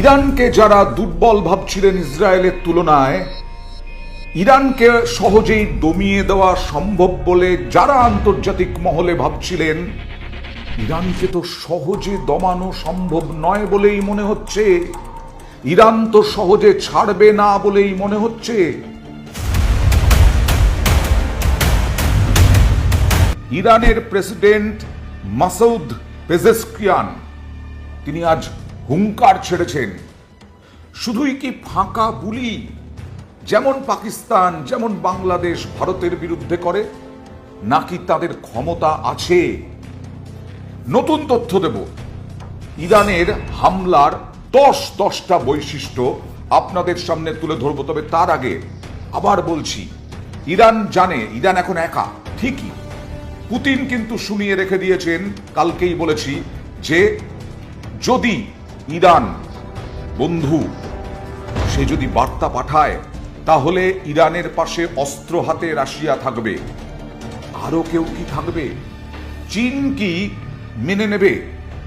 ইরানকে যারা দুর্বল ভাবছিলেন ইসরায়েলের তুলনায়, ইরানকে সহজেই দমিয়ে দেওয়া সম্ভব বলে যারা আন্তর্জাতিক মহলে ভাবছিলেন, ইরানকে তো সহজে দমানো সম্ভব নয় বলেই মনে হচ্ছে। ইরান তো সহজে ছাড়বে না বলেই মনে হচ্ছে। ইরানের প্রেসিডেন্ট মাসউদ পেজেস্কিয়ান, তিনি আজ হুঙ্কার ছেড়েছেন। শুধুই কি ফাঁকা বুলি? যেমন পাকিস্তান, যেমন বাংলাদেশ ভারতের বিরুদ্ধে করে, নাকি তাদের ক্ষমতা আছে? নতুন তথ্য দেব। ইরানের হামলার দশ দশটা বৈশিষ্ট্য আপনাদের সামনে তুলে ধরবো, তবে তার আগে আবার বলছি, ইরান জানে, ইরান এখন একা, ঠিকই। পুতিন কিন্তু শুনিয়ে রেখে দিয়েছেন, কালকেই বলেছি যে যদি ইরান। বন্ধু, সে যদি বার্তা পাঠায়, তাহলে ইরানের পাশে অস্ত্র হাতে রাশিয়া থাকবে। আরও কেউ কি থাকবে? চীন কি মেনে নেবে?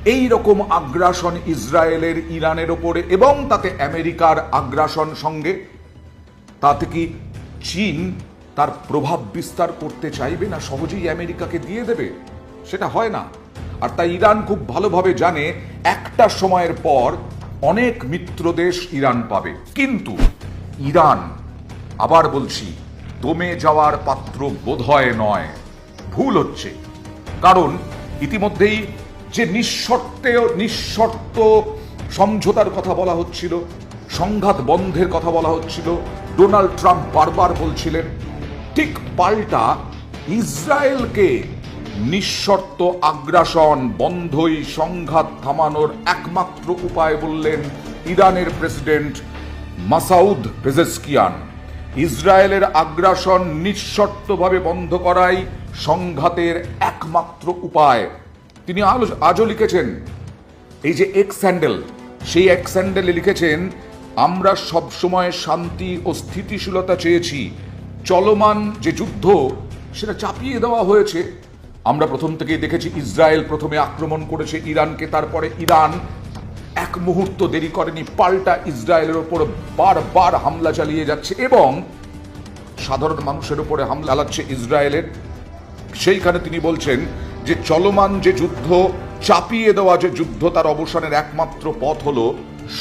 এই রকম আগ্রাসন ইসরায়েলের ইরানের ওপরে এবং তাতে আমেরিকার আগ্রাসন সঙ্গে? তাতে কি চীন তার প্রভাব বিস্তার করতে চাইবে না সহজেই আমেরিকাকে দিয়ে দেবে? সেটা হয় না। আর তাই ইরান খুব ভালোভাবে জানে একটা সময়ের পর অনেক মিত্র দেশ ইরান পাবে। কিন্তু ইরান, আবার বলছি, দমে যাওয়ার পাত্র বোধহয় নয়। ভুল হচ্ছে। কারণ ইতিমধ্যেই যে নিঃশর্তে নিঃশর্ত সমঝোতার কথা বলা হচ্ছিল, সংঘাত বন্ধের কথা বলা হচ্ছিল, ডোনাল্ড ট্রাম্প বারবার বলছিলেন, ঠিক পাল্টা ইসরায়েলকে নিঃশর্ত আগ্রাসন বন্ধই সংঘাত থামানোর একমাত্র উপায় বললেন ইরানের প্রেসিডেন্ট মাসাউদ পেজেস্কিয়ান। ইসরায়েলের আগ্রাসন নিঃশর্তভাবে বন্ধ করাই সংঘাতের একমাত্র উপায়। তিনি আজও লিখেছেন, এই যে এক্স স্যান্ডেল সেই এক স্যান্ডেলে লিখেছেন, আমরা সব সময় শান্তি ও স্থিতিশীলতা চেয়েছি। চলমান যে যুদ্ধ, সেটা চাপিয়ে দেওয়া হয়েছে। আমরা প্রথম থেকেই দেখেছি ইসরায়েল প্রথমে আক্রমণ করেছে ইরানকে, তারপরে ইরান। এক মুহূর্ত দেরি করেনি, পাল্টা ইসরায়েলের ওপর বারবার হামলা চালিয়ে যাচ্ছে এবং সাধারণ মানুষের উপরে হামলা চালাচ্ছে ইসরায়েলের। সেইখানে তিনি বলছেন যে চলমান যে যুদ্ধ, চাপিয়ে দেওয়া যে যুদ্ধ, তার অবসানের একমাত্র পথ হল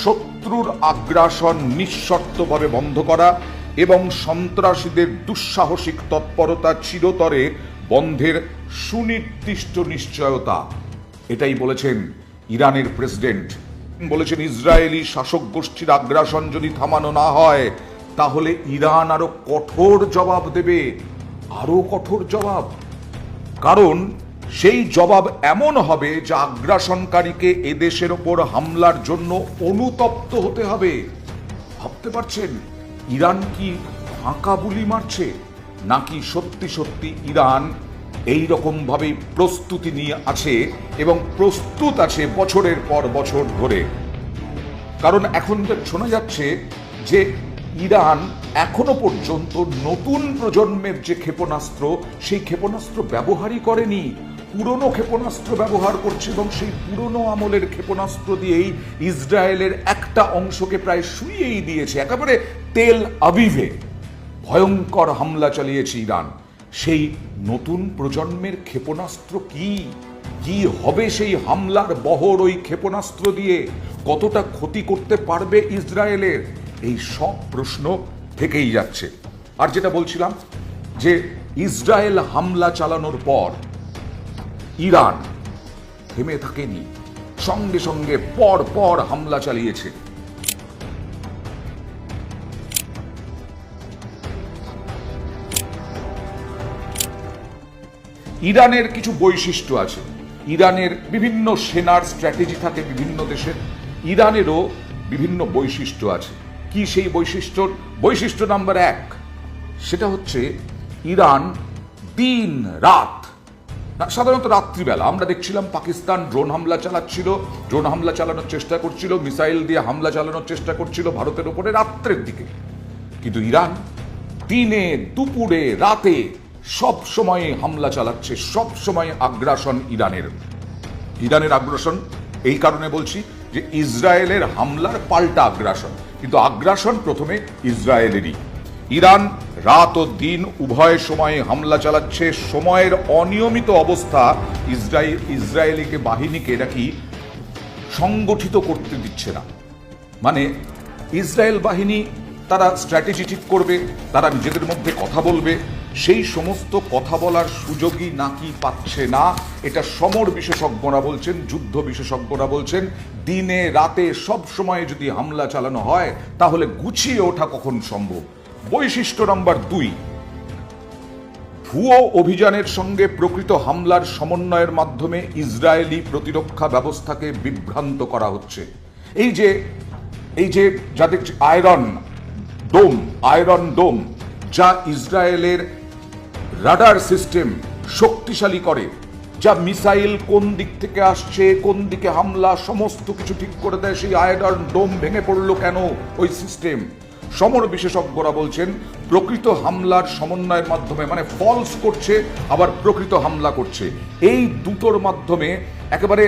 শত্রুর আগ্রাসন নিঃশর্তভাবে বন্ধ করা এবং সন্ত্রাসীদের দুঃসাহসিক তৎপরতা চিরতরে বন্ধের সুনির্দিষ্ট নিশ্চয়তা। এটাই বলেছেন ইরানের প্রেসিডেন্ট। বলেছেন, ইসরায়েলি শাসক গোষ্ঠীর আগ্রাসন যদি থামানো না হয়, তাহলে ইরান আরও কঠোর জবাব দেবে। আরও কঠোর জবাব। কারণ সেই জবাব এমন হবে যা আগ্রাসনকারীকে এদেশের ওপর হামলার জন্য অনুতপ্ত হতে হবে। ভাবতে পারছেন, ইরান কি ফাঁকা বুলি মারছে? নাকি সত্যি সত্যি ইরান এই রকম ভাবে প্রস্তুতি নিয়ে আছে এবং প্রস্তুত আছে বছরের পর বছর ধরে? কারণ এখন তো শোনা যাচ্ছে যে ইরান এখনও পর্যন্ত নতুন প্রজন্মের যে ক্ষেপণাস্ত্র, সেই ক্ষেপণাস্ত্র ব্যবহারই করেনি। পুরনো ক্ষেপণাস্ত্র ব্যবহার করছে এবং সেই পুরনো আমলের ক্ষেপণাস্ত্র দিয়েই ইসরায়েলের একটা অংশকে প্রায় শুইয়েই দিয়েছে। একেবারে তেল আবিভে ভয়ঙ্কর হামলা চালিয়েছে ইরান। সেই নতুন প্রজন্মের ক্ষেপণাস্ত্র কি? কি হবে সেই হামলার বহর ওই ক্ষেপণাস্ত্র দিয়ে? কতটা ক্ষতি করতে পারবে ইসরায়েলের? এই সব প্রশ্ন থেকেই যাচ্ছে। আর যেটা বলছিলাম যে ইসরায়েল হামলা চালানোর পর ইরান থেমে থাকেনি। সঙ্গে সঙ্গে পর পর হামলা চালিয়েছে। ইরানের কিছু বৈশিষ্ট্য আছে। ইরানের বিভিন্ন সেনার স্ট্র্যাটেজি থাকে বিভিন্ন দেশের। ইরানেরও বিভিন্ন বৈশিষ্ট্য আছে। কি সেই বৈশিষ্ট্য বৈশিষ্ট্য নাম্বার এক, সেটা হচ্ছে ইরান দিন রাত। সাধারণত রাত্রিবেলা। আমরা দেখছিলাম পাকিস্তান ড্রোন হামলা চালাচ্ছিল, ড্রোন হামলা চালানোর চেষ্টা করছিল, মিসাইল দিয়ে হামলা চালানোর চেষ্টা করছিল ভারতের ওপরে রাত্রের দিকে। কিন্তু ইরান দিনে দুপুরে রাতে সব সময় হামলা চালাচ্ছে, সব সময় আগ্রাসন ইরানের। ইরানের আগ্রাসন, এই কারণে বলছি যে ইসরায়েলের হামলার পাল্টা আগ্রাসন। কিন্তু আগ্রাসন প্রথমে ইসরায়েলেরই। ইরান রাত ও দিন উভয় সময়ে হামলা চালাচ্ছে, সময়ের অনিয়মিত অবস্থা ইসরায়েল ইসরায়েলিকে বাহিনীকে নাকি সংগঠিত করতে দিচ্ছে না। মানে ইসরায়েল বাহিনী তারা স্ট্র্যাটেজি ঠিক করবে, তারা নিজেদের মধ্যে কথা বলবে সেই সমস্ত কথা বলার সুযোগই নাকি পাচ্ছে না। এটা সমর বিশেষজ্ঞরা বলছেন, যুদ্ধ বিশেষজ্ঞরা বলছেন, দিনে রাতে সব সময় যদি হামলা চালানো হয়, তাহলে গুছিয়ে ওঠা কখন সম্ভব? বৈশিষ্ট্য নাম্বার দুই, ভুয়ো অভিযানের সঙ্গে প্রকৃত হামলার সমন্বয়ের মাধ্যমে ইসরায়েলি প্রতিরক্ষা ব্যবস্থাকে বিভ্রান্ত করা হচ্ছে। এই যে এই যে যাদের আয়রন ডোম আয়রন ডোম, যা ইসরায়েলের রাডার সিস্টেম শক্তিশালী করে, যা মিসাইল কোন দিক থেকে আসছে, কোন দিকে হামলা, সমস্ত কিছু ঠিক করে দেয়, সেই আয়রন ডোম ভেঙে পড়ল কেন ওই সিস্টেম? সমর বিশেষজ্ঞরা বলছেন, প্রকৃত হামলার সমন্বয়ের মাধ্যমে মানে ফলস করছে, আবার প্রকৃত হামলা করছে। এই দুটোর মাধ্যমে একেবারে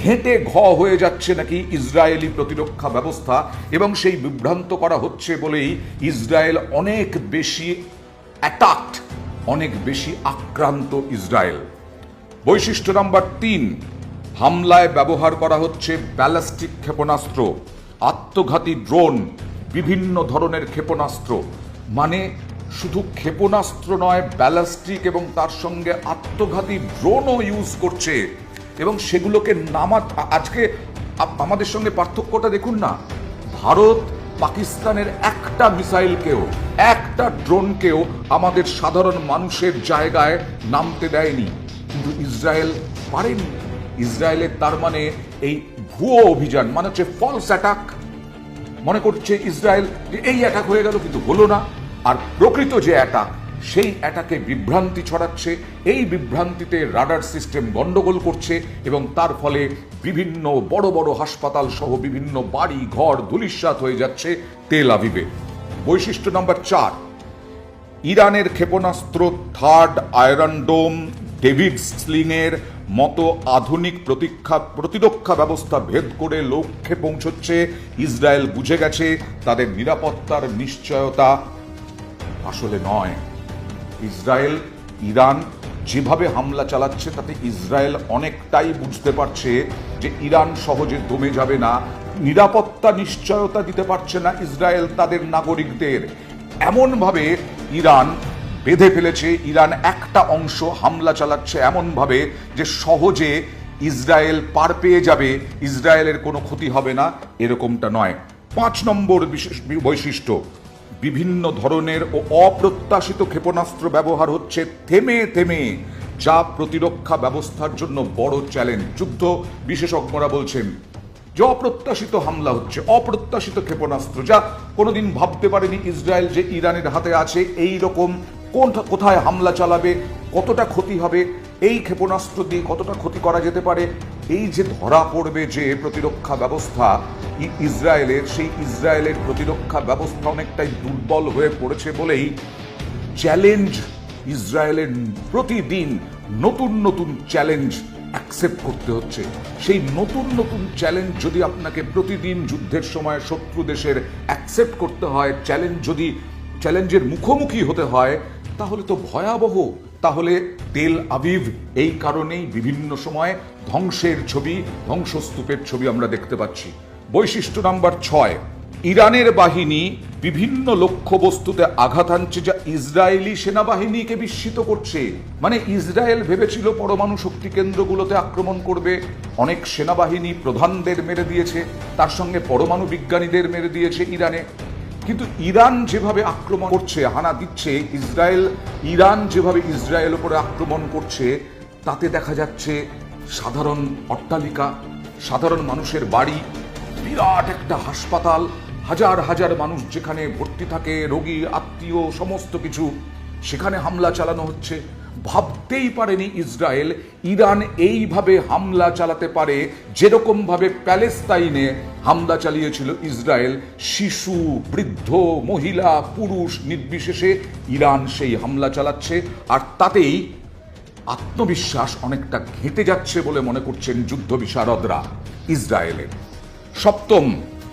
ঘেঁটে ঘ হয়ে যাচ্ছে নাকি ইসরায়েলি প্রতিরক্ষা ব্যবস্থা, এবং সেই বিভ্রান্ত করা হচ্ছে বলেই ইসরায়েল অনেক বেশি অ্যাটাকড অনেক বেশি আক্রান্ত ইসরায়েল। বৈশিষ্ট্য নাম্বার তিন, হামলায় ব্যবহার করা হচ্ছে ব্যালাস্টিক ক্ষেপণাস্ত্র, আত্মঘাতী ড্রোন, বিভিন্ন ধরনের ক্ষেপণাস্ত্র। মানে শুধু ক্ষেপণাস্ত্র নয়, ব্যালাস্টিক এবং তার সঙ্গে আত্মঘাতী ড্রোনও ইউজ করছে। এবং সেগুলোকে নামা আজকে আমাদের সঙ্গে পার্থক্যটা দেখুন না। ভারত পাকিস্তানের একটা মিসাইলকেও, একটা ড্রোনকেও আমাদের সাধারণ মানুষের জায়গায় নামতে দেয়নি। কিন্তু ইসরায়েল পারেনি। ইসরায়েলের তার মানে এই ভুয়ো অভিযান মানে হচ্ছে ফলস অ্যাটাক মনে করছে ইসরায়েল যে এই অ্যাটাক হয়ে গেল, কিন্তু হলো না। আর প্রকৃত যে অ্যাটাক সেই অ্যাটাকে বিভ্রান্তি ছড়াচ্ছে, এই বিভ্রান্তিতে রাডার সিস্টেম গন্ডগোল করছে এবং তার ফলে বিভিন্ন বড় বড় হাসপাতাল সহ বিভিন্ন বাড়ি, ঘর ধুলিস্বাত হয়ে যাচ্ছে তেল আবিবে। বৈশিষ্ট্য নাম্বার চার, ইরানের ক্ষেপণাস্ত্র থার্ড আয়রন ডোম, ডেভিড স্লিংয়ের মতো আধুনিক প্রতীক্ষা, প্রতিরক্ষা ব্যবস্থা ভেদ করে লক্ষ্যে পৌঁছচ্ছে, ইসরায়েল বুঝে গেছে তাদের নিরাপত্তার নিশ্চয়তা আসলে নয়। ইসরায়েল, ইরান যেভাবে হামলা চালাচ্ছে, তাতে ইসরায়েল অনেকটাই বুঝতে পারছে যে ইরান সহজে দমে যাবে না, নিরাপত্তা নিশ্চয়তা দিতে পারছে না ইসরায়েল তাদের নাগরিকদের। এমনভাবে ইরান বেঁধে ফেলেছে, ইরান একটা অংশ হামলা চালাচ্ছে এমনভাবে যে সহজে ইসরায়েল পার পেয়ে যাবে, ইসরায়েলের কোনো ক্ষতি হবে না, এরকমটা নয়। পাঁচ নম্বর বিশেষ বৈশিষ্ট্য বিভিন্ন ধরনের ও অপ্রত্যাশিত ক্ষেপণাস্ত্র ব্যবহার হচ্ছে থেমে থেমে, যা প্রতিরক্ষা ব্যবস্থার জন্য বড় চ্যালেঞ্জ। যুদ্ধ বিশেষজ্ঞরা বলছেন, যে অপ্রত্যাশিত হামলা হচ্ছে অপ্রত্যাশিত ক্ষেপণাস্ত্র, যা কোনোদিন ভাবতে পারেনি ইসরায়েল যে ইরানের হাতে আছে। এই রকম কোন কোথায় হামলা চালাবে, কতটা ক্ষতি হবে, এই ক্ষেপণাস্ত্র দিয়ে কতটা ক্ষতি করা যেতে পারে এই যে ধরা পড়বে যে প্রতিরক্ষা ব্যবস্থা ইসরায়েলের, সেই ইসরায়েলের প্রতিরক্ষা ব্যবস্থা অনেকটাই দুর্বল হয়ে পড়েছে বলেই চ্যালেঞ্জ ইসরায়েলের প্রতিদিন নতুন নতুন চ্যালেঞ্জ অ্যাকসেপ্ট করতে হচ্ছে। সেই নতুন নতুন চ্যালেঞ্জ যদি আপনাকে প্রতিদিন যুদ্ধের সময় শত্রু দেশের অ্যাকসেপ্ট করতে হয়, চ্যালেঞ্জ যদি, চ্যালেঞ্জের মুখোমুখি হতে হয়, তাহলে তো ভয়াবহ। তাহলে তেল আবিব এই কারণেই বিভিন্ন সময় ধ্বংসের ছবি, ধ্বংসস্তূপের ছবি আমরা দেখতে পাচ্ছি। বৈশিষ্ট্য নাম্বার ছয়, ইরানের বাহিনী বিভিন্ন লক্ষ্যবস্তুতে আঘাত আনছে যা ইসরায়েলি সেনাবাহিনীকে বিস্মিত করছে। মানে ইসরায়েল ভেবেছিল পরমাণু শক্তি কেন্দ্রগুলোতে আক্রমণ করবে। অনেক সেনাবাহিনী প্রধানদের মেরে দিয়েছে, তার সঙ্গে পরমাণু বিজ্ঞানীদের মেরে দিয়েছে ইরানে। কিন্তু ইরান যেভাবে আক্রমণ করছে, হানা দিচ্ছে, ইসরায়েল, ইরান যেভাবে ইসরায়েল উপরে আক্রমণ করছে, তাতে দেখা যাচ্ছে সাধারণ অট্টালিকা, সাধারণ মানুষের বাড়ি, বিরাট একটা হাসপাতাল, হাজার হাজার মানুষ যেখানে ভর্তি থাকে, রোগী, আত্মীয়, সমস্ত কিছু। সেখানে হামলা চালানো হচ্ছে। ভাবতেই পারেনি ইসরায়েল, ইরান এইভাবে হামলা চালাতে পারে যেরকম ভাবে প্যালেস্তাইনে হামলা চালিয়েছিল ইসরায়েল। শিশু, বৃদ্ধ, মহিলা, পুরুষ নির্বিশেষে ইরান সেই হামলা চালাচ্ছে আর তাতেই আত্মবিশ্বাস অনেকটা ঘেঁটে যাচ্ছে বলে মনে করছেন যুদ্ধ বিশারদরা ইসরায়েলের সপ্তম,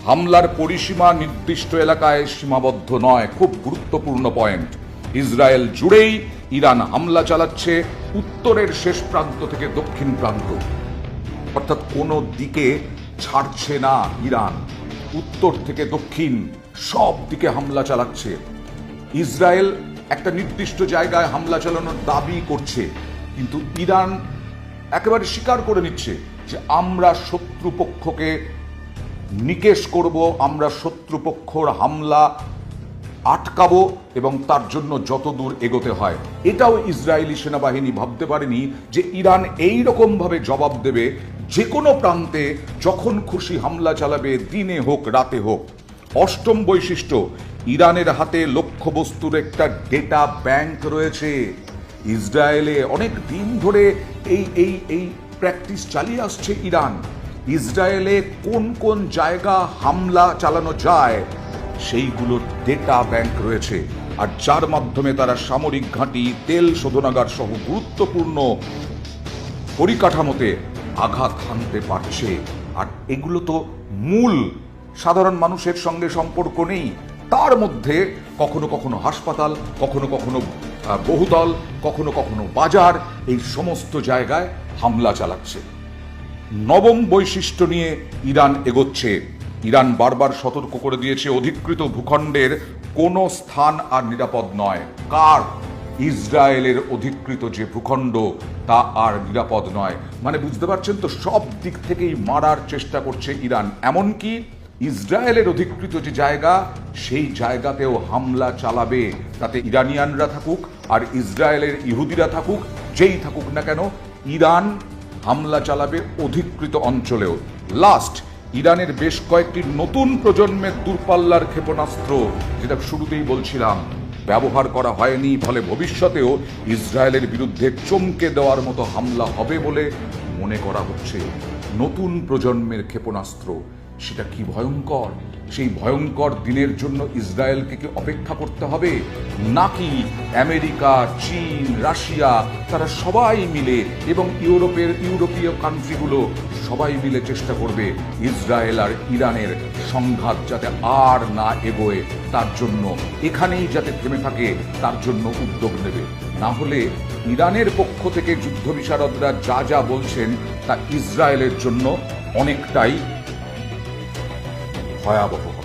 হামলার পরিসীমা নির্দিষ্ট এলাকায় সীমাবদ্ধ নয়, খুব গুরুত্বপূর্ণ পয়েন্ট ইসরায়েল জুড়েই ইরান হামলা চালাচ্ছে উত্তরের শেষ প্রান্ত থেকে দক্ষিণ প্রান্ত। অর্থাৎ কোনো দিকে ছাড়ছে না ইরান। উত্তর থেকে দক্ষিণ সব দিকে হামলা চালাচ্ছে। ইসরায়েল একটা নির্দিষ্ট জায়গায় হামলা চালানোর দাবি করছে, কিন্তু ইরান একেবারে স্বীকার করে নিচ্ছে যে আমরা শত্রুপক্ষকে নিকেশ করব, আমরা শত্রুপক্ষর হামলা আটকাবো এবং তার জন্য যত দূর এগোতে হয়। এটাও ইসরায়েলি সেনাবাহিনী ভাবতে পারেনি যে ইরান এই রকম ভাবে জবাব দেবে যে কোনো প্রান্তে যখন খুশি হামলা চালাবে দিনে হোক, রাতে হোক। অষ্টম বৈশিষ্ট্য, ইরানের হাতে লক্ষ্যবস্তুর একটা ডেটা ব্যাংক রয়েছে। ইসরায়েলে অনেক দিন ধরে এই এই এই প্র্যাকটিস চালিয়ে আসছে ইরান। ইসরায়েলে কোন কোন জায়গা হামলা চালানো যায় সেইগুলোর ডেটা ব্যাংক রয়েছে। আর যার মাধ্যমে তারা সামরিক ঘাঁটি, তেল শোধনাগার সহ গুরুত্বপূর্ণ পরিকাঠামোতে আঘাত হানতে পারছে। আর এগুলো তো মূল সাধারণ মানুষের সঙ্গে সম্পর্ক নেই। তার মধ্যে কখনো কখনো হাসপাতাল, কখনো কখনো বহুদল, কখনো কখনো বাজার, এই সমস্ত জায়গায় হামলা চালাচ্ছে। নবম বৈশিষ্ট্য নিয়ে ইরান এগোচ্ছে। ইরান বারবার সতর্ক করে দিয়েছে অধিকৃত ভূখণ্ডের কোনো স্থান আর নিরাপদ নয়। কার? ইসরায়েলের অধিকৃত যে ভূখণ্ড, তা আর নিরাপদ নয়। মানে বুঝতে পারছেন তো, সব দিক থেকেই মারার চেষ্টা করছে ইরান। এমনকি ইসরায়েলের অধিকৃত যে জায়গা, সেই জায়গাতেও হামলা চালাবে। তাতে ইরানিয়ানরা থাকুক আর ইসরায়েলের ইহুদিরা থাকুক, যেই থাকুক না কেন, ইরান হামলা চালাবে অধিকৃত অঞ্চলেও। লাস্ট ইরানের বেশ কয়েকটি নতুন প্রজন্মের দূরপাল্লার ক্ষেপণাস্ত্র, যেটা শুরুতেই বলছিলাম, ব্যবহার করা হয়নি, ফলে ভবিষ্যতেও ইসরায়েলের বিরুদ্ধে চমকে দেওয়ার মতো হামলা হবে বলে মনে করা হচ্ছে। নতুন প্রজন্মের ক্ষেপণাস্ত্র, সেটা কি ভয়ঙ্কর? সেই ভয়ঙ্কর দিনের জন্য ইসরায়েলকে কি অপেক্ষা করতে হবে? নাকি আমেরিকা, চীন, রাশিয়া, তারা সবাই মিলে এবং ইউরোপের ইউরোপীয় কান্ট্রিগুলো সবাই মিলে চেষ্টা করবে ইসরায়েল আর ইরানের সংঘাত যাতে আর না এগোয়, তার জন্য, এখানেই যাতে থেমে থাকে, তার জন্য উদ্যোগ নেবে। না হলে ইরানের পক্ষ থেকে যুদ্ধ বিশারদরা যা যা বলছেন তা ইসরায়েলের জন্য অনেকটাই ভয়াবহ